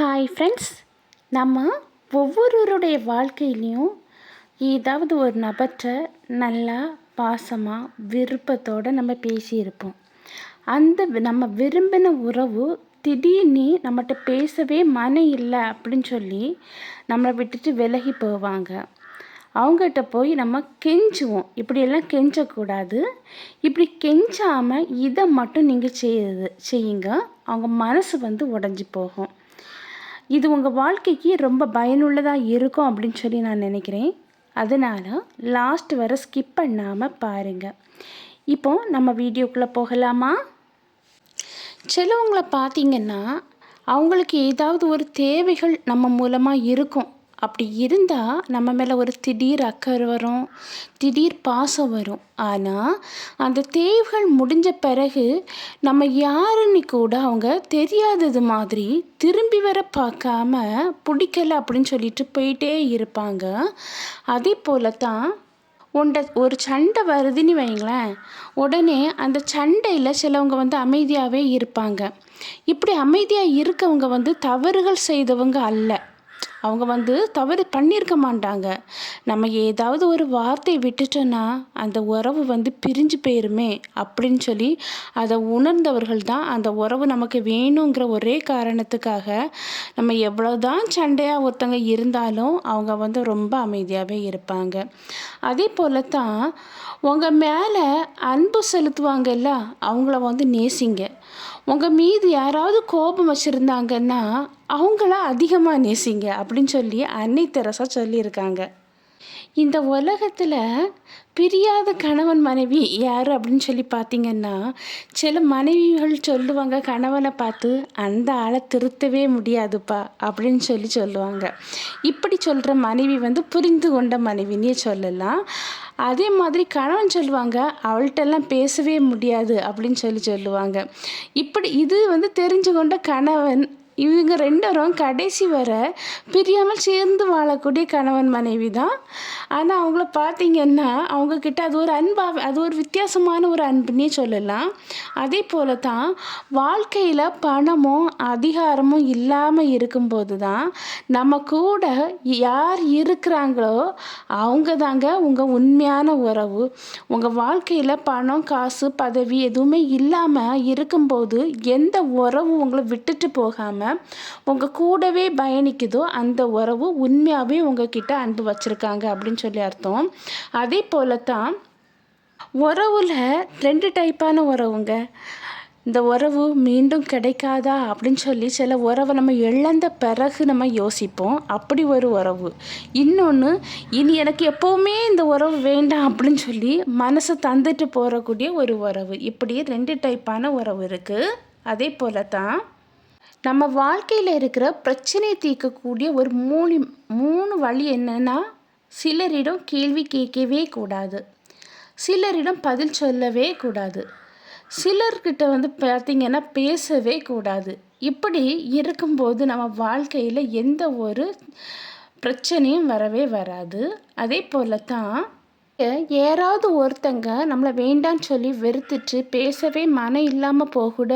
Hi friends நம்ம ஒவ்வொருவருடைய வாழ்க்கையிலையும் ஏதாவது ஒரு நபர்கிட்ட நல்லா பாசமாக விருப்பத்தோடு நம்ம பேசியிருப்போம். அந்த நம்ம விரும்பின உறவு திடீர்னு நம்மகிட்ட பேசவே மனம் இல்லை அப்படின்னு சொல்லி நம்மளை விட்டுட்டு விலகி போவாங்க. அவங்ககிட்ட போய் நம்ம கெஞ்சுவோம். இப்படியெல்லாம் கெஞ்சக்கூடாது. இப்படி கெஞ்சாமல் இதை மட்டும் நீங்கள் செய்யுது செய்யுங்க. அவங்க மனசு வந்து உடஞ்சி போகும். இது உங்கள் வாழ்க்கைக்கு ரொம்ப பயனுள்ளதாக இருக்கும் அப்படின்னு சொல்லி நான் நினைக்கிறேன். அதனால் லாஸ்ட் வர ஸ்கிப் பண்ணாமல் பாருங்கள் இப்போ நம்ம வீடியோக்குள்ளே போகலாமா? சிலவங்களை பார்த்தீங்கன்னா அவங்களுக்கு ஏதாவது ஒரு தேவைகள் நம்ம மூலமாக இருக்கும். அப்படி இருந்தால் நம்ம மேலே ஒரு திடீர் அக்கறை வரும் திடீர் பாசம் வரும். ஆனால் அந்த தேவைகள் முடிஞ்ச பிறகு நம்ம யாருன்னு கூட அவங்க தெரியாதது மாதிரி திரும்பி வர பார்க்காம பிடிக்கல அப்படின்னு சொல்லிட்டு போயிட்டே இருப்பாங்க. அதே போல தான் உண்ட ஒரு சண்டை வருதுன்னு வைங்களேன் உடனே அந்த சண்டையில் சிலவங்க வந்து அமைதியாகவே இருப்பாங்க. இப்படி அமைதியாக இருக்கவங்க வந்து தவறுகள் செய்தவங்க அல்ல. அவங்க வந்து தவறு பண்ணியிருக்க மாட்டாங்க. நம்ம ஏதாவது ஒரு வார்த்தை விட்டுட்டோன்னா அந்த உறவு வந்து பிரிஞ்சு போயிருமே அப்படின்னு சொல்லி அதை உணர்ந்தவர்கள் தான் அந்த உறவு நமக்கு வேணுங்கிற ஒரே காரணத்துக்காக நம்ம எவ்வளோதான் சண்டையாக ஒருத்தங்க இருந்தாலும் அவங்க வந்து ரொம்ப அமைதியாகவே இருப்பாங்க. அதே போல தான் உங்கள் மேலே அன்பு செலுத்துவாங்கல்ல அவங்கள வந்து நேசிங்க. உங்கள் மீது யாராவது கோபம் வச்சுருந்தாங்கன்னா அவங்கள அதிகமாக நேசிங்க அப்படின்னு சொல்லி அன்னை தெரசா சொல்லியிருக்காங்க. இந்த உலகத்தில் பிரியாத கணவன் மனைவி யார் அப்படின்னு சொல்லி பார்த்தீங்கன்னா சில மனைவிகள் சொல்லுவாங்க கணவனை பார்த்து அந்த ஆளை திருத்தவே முடியாதுப்பா அப்படின்னு சொல்லி சொல்லுவாங்க. இப்படி சொல்கிற மனைவி வந்து புரிந்து கொண்ட மனைவினே சொல்லலாம். அதே மாதிரி கணவன் சொல்லுவாங்க அவள்கிட்டலாம் பேசவே முடியாது அப்படின்னு சொல்லி சொல்லுவாங்க. இப்படி இது வந்து தெரிஞ்சு கொண்ட கணவன் இவங்க ரெண்டரும் கடைசி வர பிரியாமல் சேர்ந்து வாழக்கூடிய கணவன் மனைவி தான். ஆனால் அவங்கள பார்த்தீங்கன்னா அவங்கக்கிட்ட அது ஒரு அன்பாக அது ஒரு வித்தியாசமான ஒரு அன்புன்னே சொல்லலாம். அதே போல தான் வாழ்க்கையில் பணமும் அதிகாரமும் இல்லாமல் இருக்கும்போது தான் நம்ம கூட யார் இருக்கிறாங்களோ அவங்க தாங்க உங்கள் உண்மையான உறவு. உங்கள் வாழ்க்கையில் பணம் காசு பதவி எதுவுமே இல்லாமல் இருக்கும்போது எந்த உறவு உங்களை விட்டுட்டு போகாமல் உங்கள் கூடவே பயணிக்குதோ அந்த உறவு உண்மையாகவே உங்ககிட்ட அன்பு வச்சுருக்காங்க அப்படின்னு சொல்லி அர்த்தம். அதே போல தான் உறவில் ரெண்டு டைப்பான உறவுங்க. இந்த உறவு மீண்டும் கிடைக்காதா அப்படின்னு சொல்லி சில உறவை நம்ம இழந்த பிறகு நம்ம யோசிப்போம். அப்படி ஒரு உறவு. இன்னொன்று இனி எனக்கு எப்போவுமே இந்த உறவு வேண்டாம் அப்படின்னு சொல்லி மனசை தந்துட்டு போகக்கூடிய ஒரு உறவு. இப்படி ரெண்டு டைப்பான உறவு இருக்குது அதே போல தான் நம்ம வாழ்க்கையில் இருக்கிற பிரச்சனையை தீர்க்கக்கூடிய ஒரு மூணு மூணு வழி என்னென்னா சிலரிடம் கேள்வி கேட்கவே கூடாது. சிலரிடம் பதில் சொல்லவே கூடாது. சிலர்கிட்ட வந்து பார்த்திங்கன்னா பேசவே கூடாது. இப்படி இருக்கும்போது நம்ம வாழ்க்கையில் எந்த ஒரு பிரச்சனையும் வரவே வராது. அதே போல தான் யாராவது ஒருத்தங்க நம்மளை வேண்டான்னு சொல்லி வெறுத்துட்டு பேசவே மனம் இல்லாமல் போகூட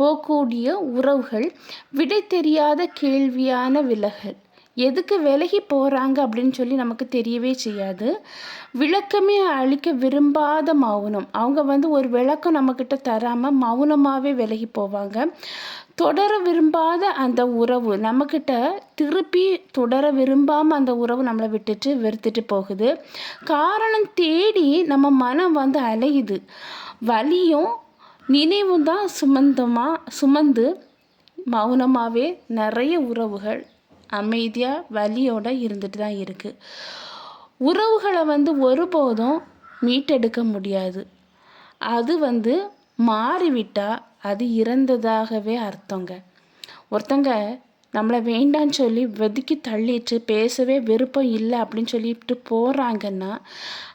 போகக்கூடிய உறவுகள் விடை தெரியாத கேள்வியான விலகல். எதுக்கு விலகி போகிறாங்க அப்படின்னு சொல்லி நமக்கு தெரியவே செய்யாது. விளக்கமே அழிக்க விரும்பாத மௌனம். அவங்க வந்து ஒரு விளக்கம் நம்மக்கிட்ட தராமல் மௌனமாகவே விலகி போவாங்க. தொடர விரும்பாத அந்த உறவு நம்மக்கிட்ட திருப்பி தொடர விரும்பாமல் அந்த உறவு நம்மளை விட்டுட்டு வெறுத்துட்டு போகுது. காரணம் தேடி நம்ம மனம் வந்து அலையுது. வலியும் நினைவும் தான் சுமந்தமாக சுமந்து மௌனமாகவே நிறைய உறவுகள் அமைதியாக வலியோடு இருந்துட்டு தான் இருக்குது உறவுகளை வந்து ஒருபோதும் மீட்டெடுக்க முடியாது. அது வந்து மாறிவிட்டால் அது இறந்ததாகவே அர்த்தங்க. ஒருத்தங்க நம்மளை வேண்டான்னு சொல்லி வெதுக்கி தள்ளிட்டு பேசவே விருப்பம் இல்லை அப்படின்னு சொல்லிட்டு போகிறாங்கன்னா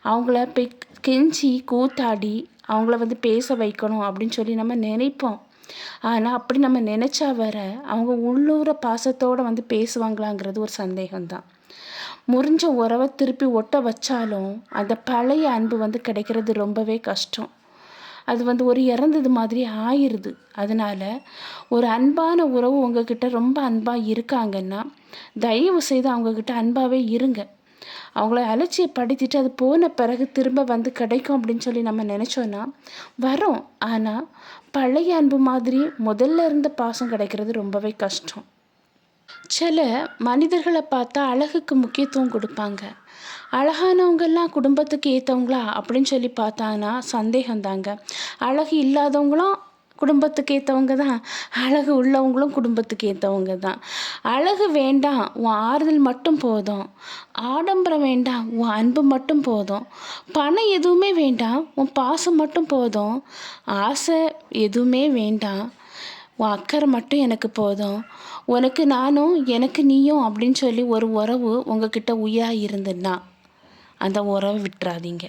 அவங்கள போய் கெஞ்சி கூத்தாடி அவங்கள வந்து பேச வைக்கணும் அப்படின்னு சொல்லி நம்ம நினைப்போம். ஆனால் அப்படி நம்ம நினச்சா வர அவங்க உள்ளூர பாசத்தோடு வந்து பேசுவாங்களாங்கிறது ஒரு சந்தேகம்தான். முறிஞ்ச உறவை திருப்பி ஒட்ட வச்சாலும் அந்த பழைய அன்பு வந்து கிடைக்கிறது ரொம்பவே கஷ்டம். அது வந்து ஒரு இறந்தது மாதிரி ஆயிடுது அதனால் ஒரு அன்பான உறவு உங்ககிட்ட ரொம்ப அன்பாக இருக்காங்கன்னா தயவு செய்து அவங்கக்கிட்ட அன்பாகவே இருங்க. அவங்கள அலட்சியப்படுத்திட்டு அது போன பிறகு திரும்ப வந்து கிடைக்கும் அப்படின்னு சொல்லி நம்ம நினச்சோன்னா வரும். ஆனால் பழைய அன்பு மாதிரி முதல்ல இருந்த பாசம் கிடைக்கிறது ரொம்பவே கஷ்டம். சில மனிதர்களை பார்த்தா அழகுக்கு முக்கியத்துவம் கொடுப்பாங்க. அழகானவங்கெல்லாம் குடும்பத்துக்கு ஏற்றவங்களா அப்படின்னு சொல்லி பார்த்தாங்கன்னா சந்தேகம்தாங்க. அழகு இல்லாதவங்களும் குடும்பத்துக்கு ஏற்றவங்க தான். அழகு உள்ளவங்களும் குடும்பத்துக்கு ஏற்றவங்க தான். அழகு வேண்டாம் உன் ஆறுதல் மட்டும் போதும். ஆடம்பரம் வேண்டாம் உன் அன்பு மட்டும் போதும். பணம் எதுவுமே வேண்டாம் உன் பாசம் மட்டும் போதும். ஆசை எதுவுமே வேண்டாம். உன் அக்கறை மட்டும் எனக்கு போதும். உனக்கு நானும் எனக்கு நீயும் அப்படின்னு சொல்லி ஒரு உறவு உங்ககிட்ட உயிராக இருந்துன்னா அந்த உறவை விட்டுறாதீங்க.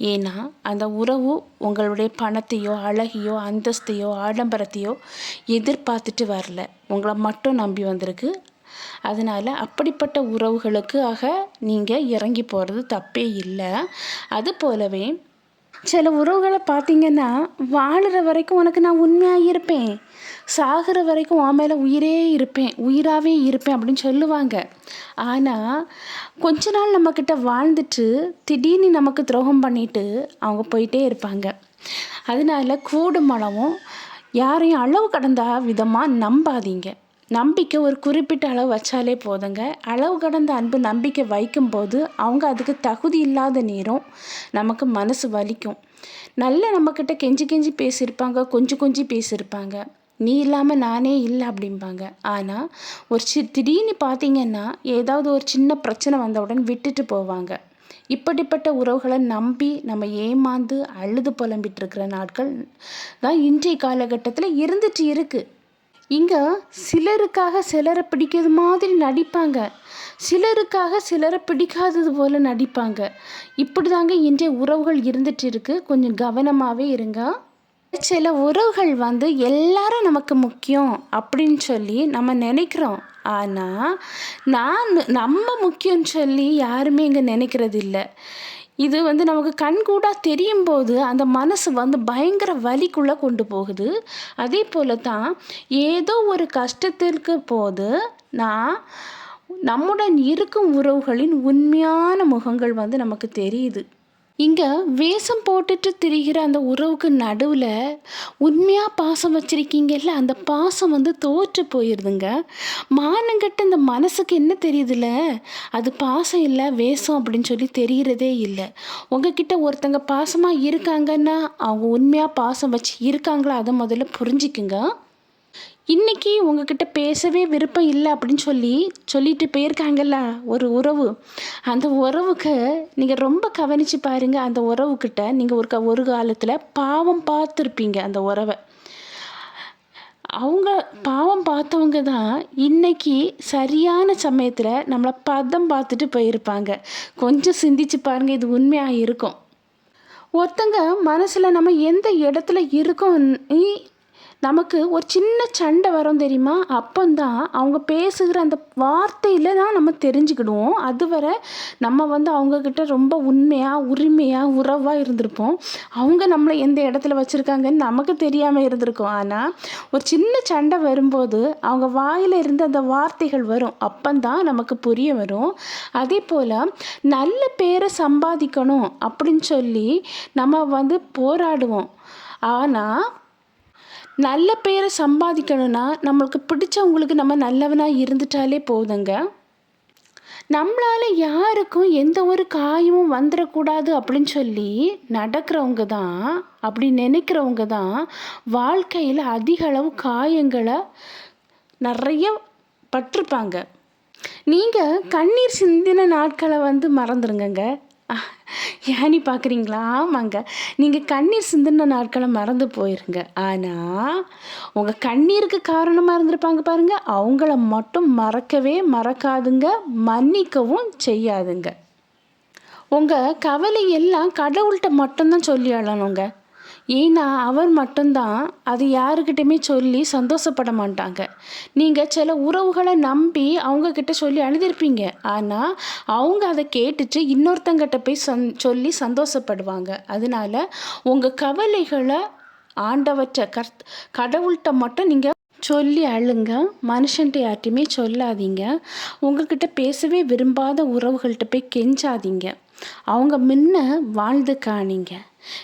ஏன்னா அந்த உறவு உங்களுடைய பணத்தையோ அழகையோ அந்தஸ்தையோ ஆடம்பரத்தையோ எதிர்பார்த்துட்டு வரல. உங்களை மட்டும் நம்பி வந்திருக்கு. அதனால் அப்படிப்பட்ட உறவுகளுக்கு ஆக நீங்கள் இறங்கி போகிறது தப்பே இல்லை. அது போலவே சில உறவுகளை பார்த்தீங்கன்னா வாழுற வரைக்கும் உனக்கு நான் உண்மையாக இருப்பேன். சாகிற வரைக்கும் உன் மேலே உயிரே இருப்பேன். உயிராகவே இருப்பேன் அப்படின்னு சொல்லுவாங்க. ஆனால் கொஞ்ச நாள் நம்மக்கிட்ட வாழ்ந்துட்டு திடீர்னு நமக்கு துரோகம் பண்ணிட்டு அவங்க போயிட்டே இருப்பாங்க. அதனால கூடு மனமும் யாரையும் அளவு கடந்த விதமாக நம்பாதீங்க. நம்பிக்கை ஒரு குறிப்பிட்ட அளவு வச்சாலே போதுங்க. அளவு கடந்த அன்பு நம்பிக்கை வைக்கும்போது அவங்க அதுக்கு தகுதி இல்லாத நேரம் நமக்கு மனசு வலிக்கும். நல்ல நம்மக்கிட்ட கெஞ்சி கெஞ்சி பேசியிருப்பாங்க கொஞ்சம் கொஞ்சி பேசியிருப்பாங்க. நீ இல்லாமல் நானே இல்லை அப்படிம்பாங்க. ஆனால் ஒரு சி திடீர்னு பார்த்தீங்கன்னா ஏதாவது ஒரு சின்ன பிரச்சனை வந்தவுடன் விட்டுட்டு போவாங்க. இப்படிப்பட்ட உறவுகளை நம்பி நம்ம ஏமாந்து அழுது புலம்பிட்டு இருக்கிற நாட்கள் தான் இன்றைய காலகட்டத்தில் இருந்துட்டு இருக்குது இங்கே சிலருக்காக சிலரை பிடிக்கிறது மாதிரி நடிப்பாங்க. சிலருக்காக சிலரை பிடிக்காதது போல் நடிப்பாங்க. இப்படி தாங்க இன்றைய உறவுகள் இருந்துட்டு இருக்கு. கொஞ்சம் கவனமாகவே இருங்க. சில உறவுகள் வந்து எல்லாரும் நமக்கு முக்கியம் அப்படின்னு சொல்லி நம்ம நினைக்கிறோம். ஆனால் நான் நம்ம முக்கியம்னு சொல்லி யாருமே இங்கே நினைக்கிறது இல்லை இது வந்து நமக்கு கண்கூடாக தெரியும் போது அந்த மனசு வந்து பயங்கர வலிக்குள்ளே கொண்டு போகுது. அதே போல் தான் ஏதோ ஒரு கஷ்டத்திற்கு போது நான் நம்முடன் இருக்கும் உறவுகளின் உண்மையான முகங்கள் வந்து நமக்கு தெரியுது. இங்கே வேஷம் போட்டுட்டு திரிகிற அந்த உறவுக்கு நடுவில் உண்மையாக பாசம் வச்சுருக்கீங்கல்ல அந்த பாசம் வந்து தோற்று போயிடுதுங்க மானங்கட்ட இந்த மனசுக்கு என்ன தெரியுதுல்ல அது பாசம் இல்லை வேஷம் அப்படின்னு சொல்லி தெரிகிறதே இல்லை. உங்ககிட்ட ஒருத்தங்க பாசமாக இருக்காங்கன்னா அவங்க உண்மையாக பாசம் வச்சு இருக்காங்களா? அதை முதல்ல புரிஞ்சுக்குங்க. இன்றைக்கி உங்ககிட்ட பேசவே விருப்பம் இல்லை அப்படின்னு சொல்லி சொல்லிட்டு போயிருக்காங்கல்ல ஒரு உறவு. அந்த உறவுக்கு நீங்கள் ரொம்ப கவனித்து பாருங்கள் அந்த உறவுக்கிட்ட நீங்கள் ஒரு க ஒரு காலத்தில் பாவம் பார்த்துருப்பீங்க அந்த உறவை. அவங்க பாவம் பார்த்தவங்க தான் இன்னைக்கு சரியான சமயத்தில் நம்மளை பதம் பார்த்துட்டு போயிருப்பாங்க. கொஞ்சம் சிந்திச்சு பாருங்கள் இது உண்மையாக இருக்கும். ஒருத்தங்க மனசில் நம்ம எந்த இடத்துல இருக்கோம் நமக்கு ஒரு சின்ன சண்டை வரும் தெரியுமா? அப்போந்தான் அவங்க பேசுகிற அந்த வார்த்தையில் தான் நம்ம தெரிஞ்சுக்கிடுவோம். அதுவரை நம்ம வந்து அவங்கக்கிட்ட ரொம்ப உண்மையாக உரிமையாக உறவாக இருந்திருப்போம். அவங்க நம்மளை எந்த இடத்துல வச்சுருக்காங்கன்னு நமக்கு தெரியாமல் இருந்திருக்கும். ஆனால் ஒரு சின்ன சண்டை வரும்போது அவங்க வாயில் இருந்து அந்த வார்த்தைகள் வரும். அப்போந்தான் நமக்கு புரிய வரும். அதே போல் நல்ல பேரை சம்பாதிக்கணும் அப்படின்னு சொல்லி நம்ம வந்து போராடுவோம். ஆனால் நல்ல பேரை சம்பாதிக்கணும்னா நம்மளுக்கு பிடிச்சவங்களுக்கு நம்ம நல்லவனாக இருந்துட்டாலே போதுங்க. நம்மளால் யாருக்கும் எந்த ஒரு காயமும் வந்துடக்கூடாது அப்படின்னு சொல்லி நடக்கிறவங்க தான் அப்படி நினைக்கிறவங்க தான் வாழ்க்கையில் அதிக அளவு காயங்களை நிறைய பட்டிருப்பாங்க. நீங்கள் கண்ணீர் சிந்தின நாட்களை வந்து மறந்துடுங்கங்க ஏனி பார்க்குறீங்களா ஆமாங்க. நீங்கள் கண்ணீர் சிந்தின நாட்களை மறந்து போயிருங்க. ஆனால் உங்கள் கண்ணீருக்கு காரணமாக இருந்திருப்பாங்க பாருங்கள் அவங்கள மட்டும் மறக்கவே மறக்காதுங்க. மன்னிக்கவும் செய்யாதுங்க. உங்கள் கவலை எல்லாம் கடவுள்கிட்ட மட்டும்தான் சொல்லி அழணுங்க. ஏன்னா அவர் மட்டும்தான் அது யாருக்கிட்டையுமே சொல்லி சந்தோஷப்பட மாட்டாங்க. நீங்கள் சில உறவுகளை நம்பி அவங்கக்கிட்ட சொல்லி அழுதிருப்பீங்க. ஆனால் அவங்க அதை கேட்டுட்டு இன்னொருத்தங்கிட்ட போய் சந் சொல்லி சந்தோஷப்படுவாங்க. அதனால உங்கள் கவலைகளை ஆண்டவற்ற கர்த் கடவுள்கிட்ட மட்டும் நீங்கள் சொல்லி அழுங்க. மனுஷன்ட்ட யார்ட்டையுமே சொல்லாதீங்க. உங்ககிட்ட பேசவே விரும்பாத உறவுகள்கிட்ட போய் கெஞ்சாதீங்க. அவங்க முன்ன வாழ்ந்து காணிங்க.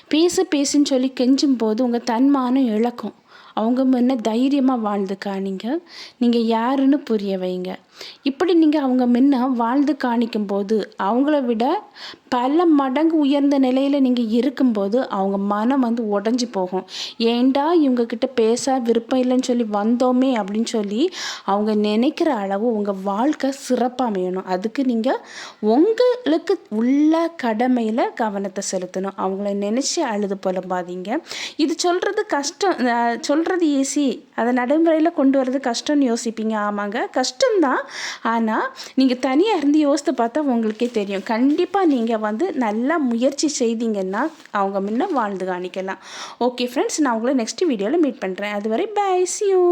பேசு பேசுன்னு சொல்லி கெஞ்சும் போது உங்கள் தன்மானம் இழக்கும். அவங்க முன்ன தைரியமாக வாழ்ந்து நீங்கள் நீங்கள் யாருன்னு புரிய வைங்க. இப்படி நீங்கள் அவங்க முன்ன வாழ்ந்து காணிக்கும் போது அவங்கள விட பல மடங்கு உயர்ந்த நிலையில் நீங்கள் இருக்கும்போது அவங்க மனம் வந்து உடஞ்சி போகும். ஏண்டா இவங்கக்கிட்ட பேச விருப்பம் இல்லைன்னு சொல்லி வந்தோமே அப்படின்னு சொல்லி அவங்க நினைக்கிற அளவு உங்கள் வாழ்க்கை சிறப்பாக அமையணும். அதுக்கு நீங்கள் உங்களுக்கு உள்ள கடமையில் கவனத்தை செலுத்தணும். அவங்கள நினச்சி அழுது புலம்பாதீங்க. இது சொல்கிறது கஷ்டம் சொல்கிறது ஈஸி அதை நடைமுறையில் கொண்டு வர்றது கஷ்டம்னு யோசிப்பீங்க. ஆமாங்க. கஷ்டம்தான். ஆனால் நீங்கள் தனியாக இருந்து யோசித்து பார்த்தா உங்களுக்கே தெரியும். கண்டிப்பாக நீங்கள் வந்து நல்லா முயற்சி செய்தீங்கன்னா அவங்க முன்ன வாழ்ந்து காணிக்கலாம். ஓகே ஃப்ரெண்ட்ஸ் நான் உங்களை நெக்ஸ்ட் வீடியோவில் மீட் பண்ணுறேன் அதுவரை பை சி யூ